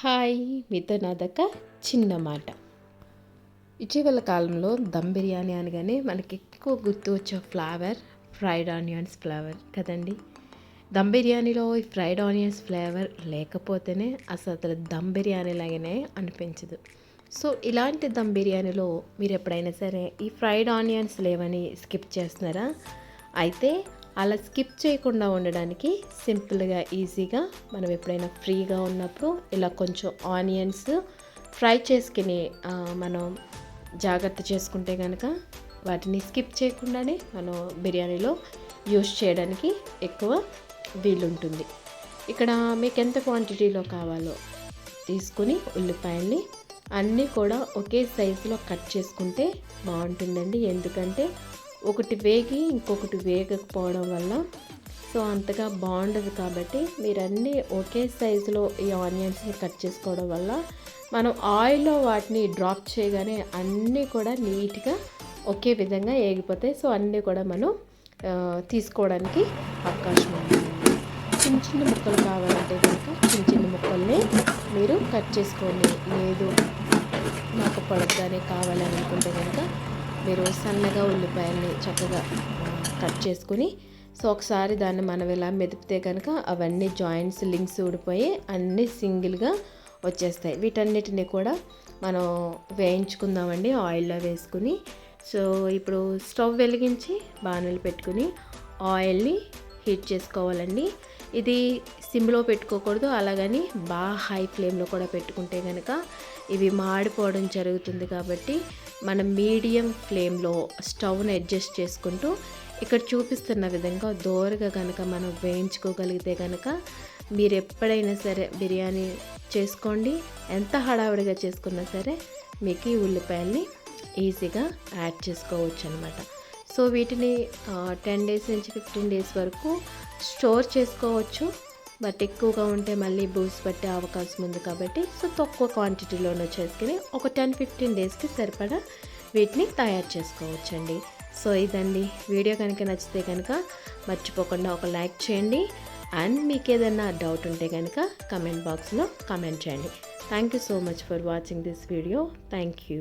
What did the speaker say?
Hi మీతో నాదొక చిన్న మాట. ఇటీవల కాలంలో దమ్ బిర్యానీ అనగానే మనకి ఎక్కువ గుర్తు వచ్చే ఫ్లేవర్ ఫ్రైడ్ ఆనియన్స్ ఫ్లేవర్ కదండి. దమ్ బిర్యానీలో ఈ ఫ్రైడ్ ఆనియన్స్ ఫ్లేవర్ లేకపోతేనే అసలు దమ్ బిర్యానీ లాగానే అనిపించదు. సో ఇలాంటి దమ్ బిర్యానీలో మీరు ఎప్పుడైనా సరే ఈ ఫ్రైడ్ ఆనియన్స్ లేవని స్కిప్ చేస్తున్నారా? అయితే అలా స్కిప్ చేయకుండా ఉండడానికి సింపుల్గా ఈజీగా మనం ఎప్పుడైనా ఫ్రీగా ఉన్నప్పుడు ఇలా కొంచెం ఆనియన్స్ ఫ్రై చేసుకుని మనం జాగ్రత్త చేసుకుంటే కనుక వాటిని స్కిప్ చేయకుండానే మనం బిర్యానీలో యూస్ చేయడానికి ఎక్కువ వీలుంటుంది. ఇక్కడ మీకు ఎంత క్వాంటిటీలో కావాలో తీసుకుని ఉల్లిపాయల్ని అన్నీ కూడా ఒకే సైజులో కట్ చేసుకుంటే బాగుంటుందండి. ఎందుకంటే ఒకటి వేగి ఇంకొకటి వేగకపోవడం వల్ల సో అంతగా బాగుండదు కాబట్టి మీరు అన్నీ ఒకే సైజులో ఈ ఆనియన్స్ని కట్ చేసుకోవడం వల్ల మనం ఆయిల్లో వాటిని డ్రాప్ చేయగానే అన్నీ కూడా నీట్గా ఒకే విధంగా ఏగిపోతాయి. సో అన్నీ కూడా మనం తీసుకోవడానికి అవకాశం ఉంది. చిన్న చిన్న ముక్కలు కావాలంటే కనుక చిన్న చిన్న ముక్కల్ని మీరు కట్ చేసుకోండి. లేదు నాకు పొడగ్గానే కావాలని అనుకుంటే కనుక మీరు సన్నగా ఉల్లిపాయల్ని చక్కగా కట్ చేసుకుని సో ఒకసారి దాన్ని మనం ఇలా మెదిపితే కనుక అవన్నీ జాయింట్స్ లింక్స్ ఊడిపోయి అన్నీ సింగిల్గా వచ్చేస్తాయి. వీటన్నిటిని కూడా మనం వేయించుకుందామండి ఆయిల్లో వేసుకుని. సో ఇప్పుడు స్టవ్ వెలిగించి బాణలు పెట్టుకుని ఆయిల్ని హీట్ చేసుకోవాలండి. ఇది సిమ్లో పెట్టుకోకూడదు అలాగని బాగా హై ఫ్లేమ్లో కూడా పెట్టుకుంటే కనుక ఇవి మాడిపోవడం జరుగుతుంది కాబట్టి మనం మీడియం ఫ్లేమ్లో స్టవ్ని అడ్జస్ట్ చేసుకుంటూ ఇక్కడ చూపిస్తున్న విధంగా దోరగా కనుక మనం వేయించుకోగలిగితే కనుక మీరు ఎప్పుడైనా సరే బిర్యానీ చేసుకోండి. ఎంత హడావిడిగా చేసుకున్నా సరే మీకు ఈ ఉల్లిపాయల్ని ఈజీగా యాడ్ చేసుకోవచ్చు అనమాట సో వీటిని టెన్ డేస్ నుంచి ఫిఫ్టీన్ డేస్ వరకు స్టోర్ చేసుకోవచ్చు. బట్ ఎక్కువగా ఉంటే మళ్ళీ బూస్ పట్టే అవకాశం ఉంది కాబట్టి సో తక్కువ క్వాంటిటీలోనే చేసుకుని ఒక టెన్ ఫిఫ్టీన్ డేస్కి సరిపడా వీటిని తయారు చేసుకోవచ్చండి. సో ఇదండి. వీడియో కనుక నచ్చితే కనుక మర్చిపోకుండా ఒక లైక్ చేయండి. అండ్ మీకు ఏదైనా డౌట్ ఉంటే కనుక కమెంట్ బాక్స్లో కమెంట్ చేయండి. Thank you so much for watching this video. Thank you.